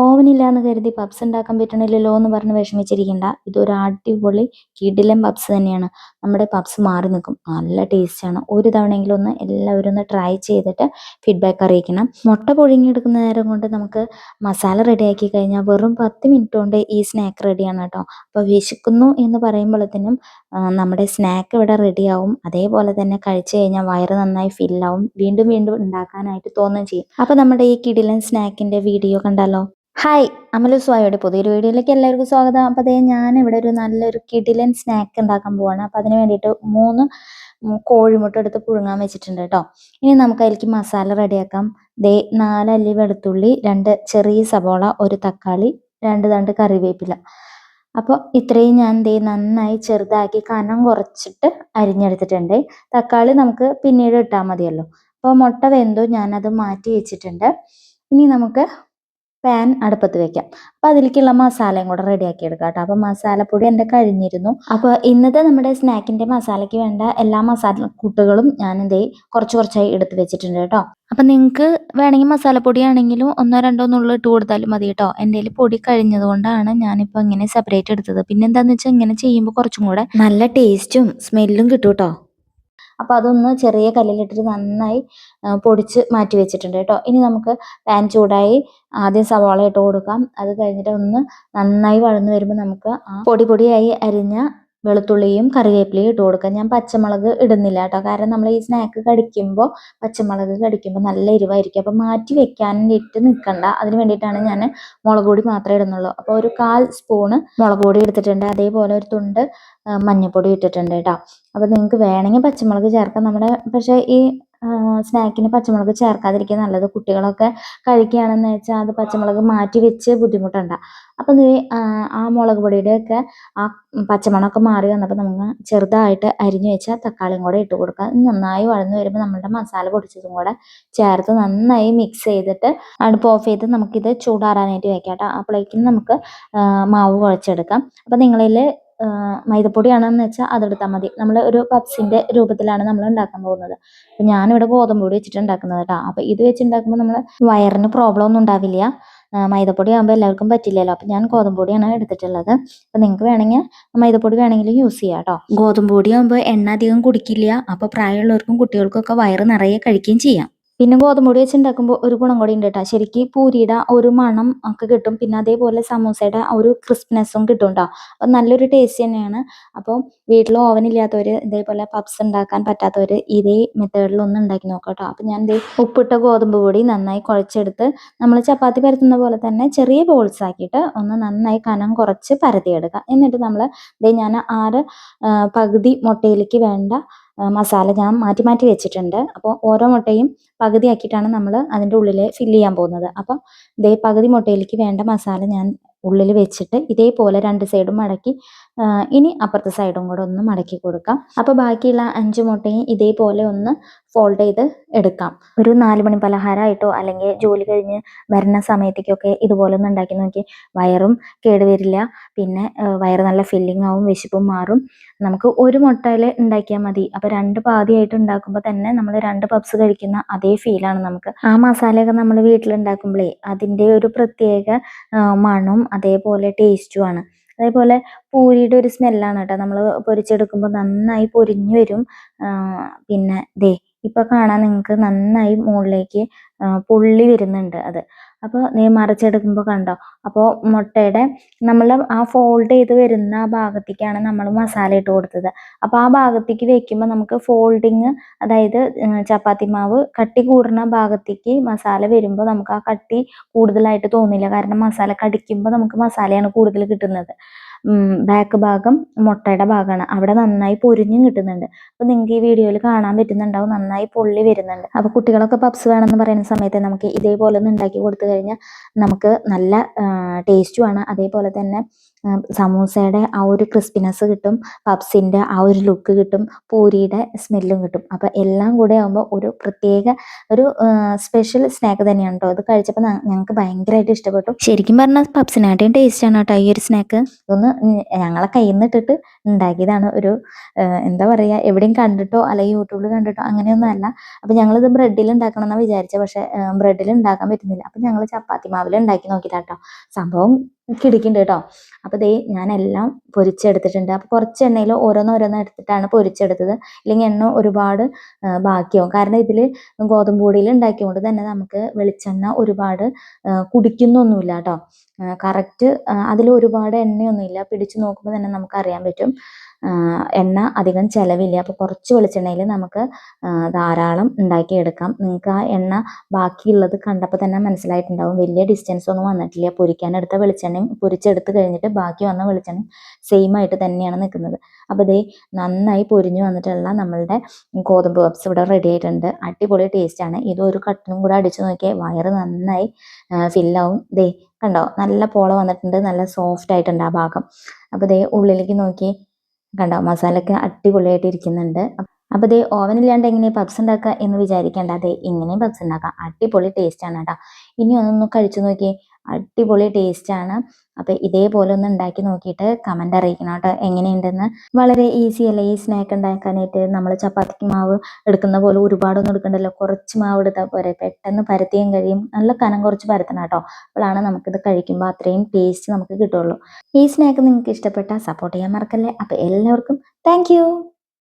ഓവനില്ല എന്ന് കരുതി പപ്സ് ഉണ്ടാക്കാൻ പറ്റണില്ലല്ലോ എന്ന് പറഞ്ഞ് വിഷമിച്ചിരിക്കണ്ട. ഇതൊരു അടിപൊളി കിടിലൻ പപ്സ് തന്നെയാണ്. നമ്മുടെ പപ്സ് മാറി നിൽക്കും. നല്ല ടേസ്റ്റാണ് ഒരു തവണയെങ്കിലും ഒന്ന് എല്ലാവരും ഒന്ന് ട്രൈ ചെയ്തിട്ട് ഫീഡ്ബാക്ക് അറിയിക്കണം. മുട്ട പൊഴിഞ്ഞെടുക്കുന്ന നേരം കൊണ്ട് നമുക്ക് മസാല റെഡിയാക്കി കഴിഞ്ഞാൽ വെറും പത്ത് മിനിറ്റ് കൊണ്ട് ഈ സ്നാക്ക് റെഡിയാണ് കേട്ടോ. അപ്പോൾ വിശക്കുന്നു എന്ന് പറയുമ്പോഴത്തേനും നമ്മുടെ സ്നാക്ക് ഇവിടെ റെഡിയാവും അതേപോലെ തന്നെ കഴിച്ചു കഴിഞ്ഞാൽ വയറ് നന്നായി ഫില്ലാവും വീണ്ടും വീണ്ടും ഉണ്ടാക്കാനായിട്ട് തോന്നുകയും ചെയ്യും. അപ്പോൾ നമ്മുടെ ഈ കിടിലൻ സ്നാക്കിന്റെ വീഡിയോ കണ്ടാലോ? ഹായ് അമലു സ്വായോടെ പുതിയൊരു വീഡിയോയിലേക്ക് എല്ലാവർക്കും സ്വാഗതം. അപ്പോൾ അതേ ഞാൻ ഇവിടെ ഒരു നല്ലൊരു കിടിലൻ സ്നാക്ക് ഉണ്ടാക്കാൻ പോവാണ്. അപ്പോൾ അതിന് വേണ്ടിയിട്ട് മൂന്ന് കോഴിമുട്ട എടുത്ത് പുഴുങ്ങാൻ വെച്ചിട്ടുണ്ട് കേട്ടോ. ഇനി നമുക്ക് അതിലേക്ക് മസാല റെഡിയാക്കാം. ദേ നാലല്ലി വെളുത്തുള്ളി രണ്ട് ചെറിയ സബോള ഒരു തക്കാളി രണ്ട് തണ്ട് കറിവേപ്പില. അപ്പോൾ ഇത്രയും ഞാൻ ദേ നന്നായി ചെറുതാക്കി കനം കുറച്ചിട്ട് അരിഞ്ഞെടുത്തിട്ടുണ്ട്. തക്കാളി നമുക്ക് പിന്നീട് ഇട്ടാൽ മതിയല്ലോ. അപ്പോൾ മുട്ട വെന്തു ഞാനത് മാറ്റി വെച്ചിട്ടുണ്ട്. ഇനി നമുക്ക് പാൻ അടുപ്പത്ത് വെക്കാം. അപ്പോൾ അതിലേക്കുള്ള മസാലയും കൂടെ റെഡിയാക്കി എടുക്കാം കേട്ടോ. അപ്പോൾ മസാലപ്പൊടി എന്റെ കഴിഞ്ഞിരുന്നു. അപ്പോൾ ഇന്നത്തെ നമ്മുടെ സ്നാക്കിന്റെ മസാലയ്ക്ക് വേണ്ട എല്ലാ മസാല കൂട്ടുകളും ഞാൻ എന്തേ കുറച്ച് കുറച്ചായി എടുത്ത് വെച്ചിട്ടുണ്ട് കേട്ടോ. അപ്പം നിങ്ങൾക്ക് വേണമെങ്കിൽ മസാലപ്പൊടി ആണെങ്കിലും ഒന്നോ രണ്ടോ നുള്ളു ഇട്ട് കൊടുത്താലും മതി കേട്ടോ. എന്റെ പൊടി കഴിഞ്ഞത് കൊണ്ടാണ് ഞാനിപ്പോൾ ഇങ്ങനെ സെപ്പറേറ്റ് എടുത്തത്. പിന്നെ എന്താണെന്ന് വെച്ചാൽ ഇങ്ങനെ ചെയ്യുമ്പോൾ കുറച്ചും കൂടെ നല്ല ടേസ്റ്റും സ്മെല്ലും കിട്ടും കേട്ടോ അപ്പോൾ അതൊന്ന് ചെറിയ കല്ലിലിട്ടിട്ട് നന്നായി പൊടിച്ച് മാറ്റി വെച്ചിട്ടുണ്ട് കേട്ടോ. ഇനി നമുക്ക് പാൻ ചൂടായി ആദ്യം സവാള ഇട്ട് കൊടുക്കാം. അത് കഴിഞ്ഞിട്ട് ഒന്ന് നന്നായി വഴന്ന് വരുമ്പോൾ നമുക്ക് പൊടി പൊടിയായി അരിഞ്ഞ വെളുത്തുള്ളിയും കറിവേപ്പിലയും ഇട്ട് കൊടുക്കുക ഞാൻ പച്ചമുളക് ഇടുന്നില്ല കേട്ടോ. കാരണം നമ്മൾ ഈ സ്നാക്ക് കടിക്കുമ്പോൾ പച്ചമുളക് കടിക്കുമ്പോൾ നല്ല എരിവായിരിക്കും. അപ്പോൾ മാറ്റി വെക്കാനായിട്ട് നിൽക്കണ്ട. അതിന് വേണ്ടിയിട്ടാണ് ഞാൻ മുളക് പൊടി മാത്രമേ ഇടുന്നുള്ളൂ. അപ്പോൾ ഒരു കാൽ സ്പൂണ് മുളക് പൊടി എടുത്തിട്ടുണ്ട്. അതേപോലെ ഒരു തുണ്ട് മഞ്ഞൾപ്പൊടി ഇട്ടിട്ടുണ്ട് കേട്ടോ. അപ്പോൾ നിങ്ങൾക്ക് വേണമെങ്കിൽ പച്ചമുളക് ചേർക്കാം. നമ്മുടെ പക്ഷേ ഈ സ്നാക്കിന് പച്ചമുളക് ചേർക്കാതിരിക്കുക നല്ലത്. കുട്ടികളൊക്കെ കഴിക്കുകയാണെന്ന് വെച്ചാൽ അത് പച്ചമുളക് മാറ്റി വെച്ച് ബുദ്ധിമുട്ടണ്ട. അപ്പം നീ ആ, മുളക് പൊടിയുടെയൊക്കെ ആ പച്ചമണമൊക്കെ മാറി വന്നപ്പോൾ നമുക്ക് ചെറുതായിട്ട് അരിഞ്ഞു വെച്ച തക്കാളിയും കൂടെ ഇട്ട് കൊടുക്കുക. നന്നായി വഴന്നു വരുമ്പോൾ നമ്മളുടെ മസാല പൊടിച്ചതും കൂടെ ചേർത്ത് നന്നായി മിക്സ് ചെയ്തിട്ട് അടുപ്പ് ഓഫ് ചെയ്ത് നമുക്കിത് ചൂടാറാനായിട്ട് വെക്കാം കേട്ടോ. അപ്പോഴേക്കും നമുക്ക് മാവ് കുഴച്ചെടുക്കാം. അപ്പം നിങ്ങളിൽ മൈദപ്പൊടിയാണെന്ന് വെച്ചാൽ അതെടുത്താൽ മതി. നമ്മൾ ഒരു പപ്സിന്റെ രൂപത്തിലാണ് നമ്മൾ ഉണ്ടാക്കാൻ പോകുന്നത്. അപ്പം ഞാനിവിടെ ഗോതമ്പ് പൊടി വെച്ചിട്ട് ഉണ്ടാക്കുന്നത് കേട്ടോ. അപ്പോൾ ഇത് വെച്ച് ഉണ്ടാക്കുമ്പോൾ നമ്മൾ വയറിന് പ്രോബ്ലം ഒന്നും ഉണ്ടാവില്ല. മൈദപ്പൊടി ആകുമ്പോൾ എല്ലാവർക്കും പറ്റില്ലല്ലോ. അപ്പം ഞാൻ ഗോതമ്പ് പൊടിയാണ് എടുത്തിട്ടുള്ളത്. അപ്പം നിങ്ങൾക്ക് വേണമെങ്കിൽ മൈദപ്പൊടി വേണമെങ്കിൽ യൂസ് ചെയ്യാം കേട്ടോ. ഗോതമ്പ് പൊടി ആകുമ്പോൾ എണ്ണ അധികം കുടിക്കില്ല. അപ്പോൾ പ്രായമുള്ളവർക്കും കുട്ടികൾക്കൊക്കെ വയറ് നിറയെ കഴിക്കുകയും ചെയ്യാം. പിന്നെ ഗോതമ്പ് പൊടി വെച്ച് ഉണ്ടാക്കുമ്പോൾ ഒരു ഗുണം കൂടി ഉണ്ട് കേട്ടോ. ശരിക്ക് പൂരിയുടെ ഒരു മണം ഒക്കെ കിട്ടും. പിന്നെ അതേപോലെ സമൂസയുടെ ഒരു ക്രിസ്പ്നെസ്സും കിട്ടും കേട്ടോ അപ്പം നല്ലൊരു ടേസ്റ്റ് തന്നെയാണ്. അപ്പോൾ വീട്ടിൽ ഓവൻ ഇല്ലാത്തവർ ഇതേപോലെ പപ്സ് ഉണ്ടാക്കാൻ പറ്റാത്തവർ ഇതേ മെത്തേഡിൽ ഒന്ന് ഉണ്ടാക്കി നോക്കാം കേട്ടോ അപ്പം ഞാൻ ദേ ഉപ്പിട്ട ഗോതമ്പ് പൊടി നന്നായി കുഴച്ചെടുത്ത് നമ്മൾ ചപ്പാത്തി പരത്തുന്ന പോലെ തന്നെ ചെറിയ ബോൾസ് ആക്കിയിട്ട് ഒന്ന് നന്നായി കനം കുറച്ച് പരത്തിയെടുക്കുക എന്നിട്ട് നമ്മൾ ഇതേ ഞാൻ ആറ് പകുതി മുട്ടയിലേക്ക് വേണ്ട മസാല ഞാൻ മാറ്റി മാറ്റി വെച്ചിട്ടുണ്ട്. അപ്പോൾ ഓരോ മുട്ടയും പകുതി ആക്കിയിട്ടാണ് നമ്മൾ അതിന്റെ ഉള്ളിൽ ഫില്ല് ചെയ്യാൻ പോകുന്നത്. അപ്പോൾ ഇതേ പകുതി മുട്ടയിലേക്ക് വേണ്ട മസാല ഞാൻ ഉള്ളിൽ വെച്ചിട്ട് ഇതേപോലെ രണ്ട് സൈഡും മടക്കി ഇനി അപ്പുറത്തെ സൈഡും കൂടെ ഒന്ന് മടക്കി കൊടുക്കാം. അപ്പോൾ ബാക്കിയുള്ള അഞ്ച് മുട്ടയും ഇതേപോലെ ഒന്ന് ഫോൾഡ് ചെയ്ത് എടുക്കാം. ഒരു നാല് മണി പലഹാരമായിട്ടോ അല്ലെങ്കിൽ ജോലി കഴിഞ്ഞ് വരുന്ന സമയത്തേക്കൊക്കെ ഇതുപോലെ ഒന്ന് ഉണ്ടാക്കി നോക്കി. വയറും കേടുവരില്ല പിന്നെ വയറ് നല്ല ഫില്ലിംഗ് ആവും വിശപ്പും മാറും. നമുക്ക് ഒരു മുട്ടയിൽ ഉണ്ടാക്കിയാൽ മതി. അപ്പോൾ രണ്ട് പാതിയായിട്ട് ഉണ്ടാക്കുമ്പോൾ തന്നെ നമ്മൾ രണ്ട് പപ്സ് കഴിക്കുന്ന അതേ ഫീലാണ് നമുക്ക്. ആ മസാലയൊക്കെ നമ്മൾ വീട്ടിൽ വീട്ടിലുണ്ടാക്കുമ്പോഴേ അതിന്റെ ഒരു പ്രത്യേക മണവും അതേപോലെ ടേസ്റ്റുമാണ് അതേപോലെ പൂരിയുടെ ഒരു സ്മെല്ലാണ് കേട്ടോ. നമ്മൾ പൊരിച്ചെടുക്കുമ്പോൾ നന്നായി പൊരിഞ്ഞു വരും. പിന്നെ ദേ ഇപ്പൊ കാണാൻ നിങ്ങൾക്ക് നന്നായി മുകളിലേക്ക് പുള്ളി വരുന്നുണ്ട് അത്. അപ്പോൾ നീ മറിച്ചെടുക്കുമ്പോൾ കണ്ടോ? അപ്പോൾ മുട്ടയുടെ നമ്മൾ ആ ഫോൾഡ് ചെയ്ത് വരുന്ന ആ ഭാഗത്തേക്കാണ് നമ്മൾ മസാല ഇട്ട് കൊടുത്തത്. അപ്പോൾ ആ ഭാഗത്തേക്ക് വെക്കുമ്പോൾ നമുക്ക് ഫോൾഡിങ് അതായത് ചപ്പാത്തി മാവ് കട്ടി കൂടുന്ന ഭാഗത്തേക്ക് മസാല വരുമ്പോൾ നമുക്ക് ആ കട്ടി കൂടുതലായിട്ട് തോന്നില്ല. കാരണം മസാല കടിക്കുമ്പോൾ നമുക്ക് മസാലയാണ് കൂടുതൽ കിട്ടുന്നത്. ബാക്ക് ഭാഗം മുട്ടയുടെ ഭാഗമാണ്. അവിടെ നന്നായി പൊരിഞ്ഞും കിട്ടുന്നുണ്ട്. അപ്പോൾ നിങ്ങൾക്ക് ഈ വീഡിയോയിൽ കാണാൻ പറ്റുന്നുണ്ടാവും. നന്നായി പൊള്ളി വരുന്നുണ്ട്. അപ്പോൾ കുട്ടികളൊക്കെ പപ്സ് വേണമെന്ന് പറയുന്ന സമയത്ത് നമുക്ക് ഇതേപോലെ ഒന്ന് ഉണ്ടാക്കി കൊടുത്തു കഴിഞ്ഞാൽ നമുക്ക് നല്ല ടേസ്റ്റുമാണ് അതേപോലെ തന്നെ സമൂസയുടെ ആ ഒരു ക്രിസ്പിനെസ് കിട്ടും പപ്സിന്റെ ആ ഒരു ലുക്ക് കിട്ടും പൂരിയുടെ സ്മെല്ലും കിട്ടും. അപ്പോൾ എല്ലാം കൂടെ ആകുമ്പോൾ ഒരു പ്രത്യേക ഒരു സ്പെഷ്യൽ സ്നാക്ക് തന്നെയാണ് കേട്ടോ അത് കഴിച്ചപ്പോൾ ഞങ്ങൾക്ക് ഭയങ്കരമായിട്ട് ഇഷ്ടപ്പെട്ടു. ശരിക്കും പറഞ്ഞാൽ പപ്സിനായിട്ടും ടേസ്റ്റാണ് കേട്ടോ ഈ ഒരു സ്നാക്ക് ഇതൊന്ന് ഞങ്ങളെ കയ്യിൽ നിന്ന് ഇട്ടിട്ട് ഉണ്ടാക്കിയതാണ് ഒരു എന്താ പറയുക എവിടെയും കണ്ടിട്ടോ അല്ലെങ്കിൽ യൂട്യൂബിൽ കണ്ടിട്ടോ അങ്ങനെയൊന്നും അല്ല. അപ്പോൾ ഞങ്ങളിത് ബ്രെഡിൽ ഉണ്ടാക്കണം എന്നാണ് വിചാരിച്ചത് പക്ഷേ ബ്രെഡിൽ ഉണ്ടാക്കാൻ പറ്റുന്നില്ല. അപ്പോൾ ഞങ്ങൾ ചപ്പാത്തി മാവിൽ ഉണ്ടാക്കി നോക്കിയതാട്ടോ സംഭവം കിടിക്കുന്നുണ്ട് കേട്ടോ അപ്പോൾ ദേ ഞാനെല്ലാം പൊരിച്ചെടുത്തിട്ടുണ്ട്. അപ്പോൾ കുറച്ച് എണ്ണയിൽ ഓരോന്നോരോന്ന് എടുത്തിട്ടാണ് പൊരിച്ചെടുത്തത്. ഇല്ലെങ്കിൽ എണ്ണ ഒരുപാട് ബാക്കിയാവും. കാരണം ഇതിൽ ഗോതമ്പ് പൊടിയിൽ ഉണ്ടാക്കിയതുകൊണ്ട് തന്നെ നമുക്ക് വെളിച്ചെണ്ണ ഒരുപാട് കുടിക്കുന്നൊന്നുമില്ല കേട്ടോ കറക്റ്റ് അതിൽ ഒരുപാട് എണ്ണയൊന്നുമില്ല. പിടിച്ച് നോക്കുമ്പോൾ തന്നെ നമുക്ക് അറിയാൻ പറ്റും. എണ്ണ അധികം ചിലവില്ല. അപ്പോൾ കുറച്ച് വെളിച്ചെണ്ണയിൽ നമുക്ക് ധാരാളം ഉണ്ടാക്കിയെടുക്കാം. നിങ്ങൾക്ക് ആ എണ്ണ ബാക്കിയുള്ളത് കണ്ടപ്പോൾ തന്നെ മനസ്സിലായിട്ടുണ്ടാവും. വലിയ ഡിസ്റ്റൻസ് ഒന്നും വന്നിട്ടില്ല. പൊരിക്കാനെടുത്ത വെളിച്ചെണ്ണയും പൊരിച്ചെടുത്ത് കഴിഞ്ഞിട്ട് ബാക്കി വന്ന വെളിച്ചെണ്ണയും സെയിം ആയിട്ട് തന്നെയാണ് നിൽക്കുന്നത്. അപ്പോൾ ഇതേ നന്നായി പൊരിഞ്ഞു വന്നിട്ടുള്ള നമ്മളുടെ ഗോതമ്പ് പപ്സ് ഇവിടെ റെഡി ആയിട്ടുണ്ട്. അടിപൊളി ടേസ്റ്റാണ് ഇത് ഒരു കട്ടനും കൂടെ അടിച്ചു നോക്കിയാൽ വയറ് നന്നായി ഫില്ലാവും ദേ കണ്ടോ? നല്ല പോള വന്നിട്ടുണ്ട്. നല്ല സോഫ്റ്റ് ആയിട്ടുണ്ട് ആ ഭാഗം. അപ്പോൾ ദേ ഉള്ളിലേക്ക് നോക്കി കണ്ടോ മസാലയൊക്കെ അടിപൊളിയായിട്ട് ഇരിക്കുന്നുണ്ട്. അപ്പോൾ ഓവൻ ഇല്ലാണ്ട് എങ്ങനെ പപ്സ് ഉണ്ടാക്കുക എന്ന് വിചാരിക്കേണ്ട. അതെ ഇങ്ങനെയും പപ്സ് ഉണ്ടാക്കാം. അടിപൊളി ടേസ്റ്റ് ആണ് കേട്ടോ. ഇനി ഒന്നൊന്ന് കഴിച്ചു നോക്കി അടിപൊളി ടേസ്റ്റ് ആണ്. അപ്പോൾ ഇതേപോലെ ഒന്ന് ഉണ്ടാക്കി നോക്കിയിട്ട് കമന്റ് അറിയിക്കണം കേട്ടോ. എങ്ങനെയുണ്ടെന്ന്. വളരെ ഈസി അല്ലേ ഈ സ്നാക്ക് ഉണ്ടാക്കാനായിട്ട്? നമ്മൾ ചപ്പാത്തിക്ക് മാവ് എടുക്കുന്ന പോലെ ഒരുപാടൊന്നും എടുക്കണ്ടല്ലോ. കുറച്ച് മാവ് എടുത്താൽ പോരെ. പെട്ടെന്ന് പരത്തിയും കഴിയും. നല്ല കനം കുറച്ച് പരത്തണം കേട്ടോ. അപ്പോഴാണ് നമുക്കിത് കഴിക്കുമ്പോൾ അത്രയും ടേസ്റ്റ് നമുക്ക് കിട്ടുള്ളൂ ഈ സ്നാക്ക് നിങ്ങൾക്ക് ഇഷ്ടപ്പെട്ടാൽ സപ്പോർട്ട് ചെയ്യാൻ മറക്കല്ലേ? അപ്പോൾ എല്ലാവർക്കും താങ്ക്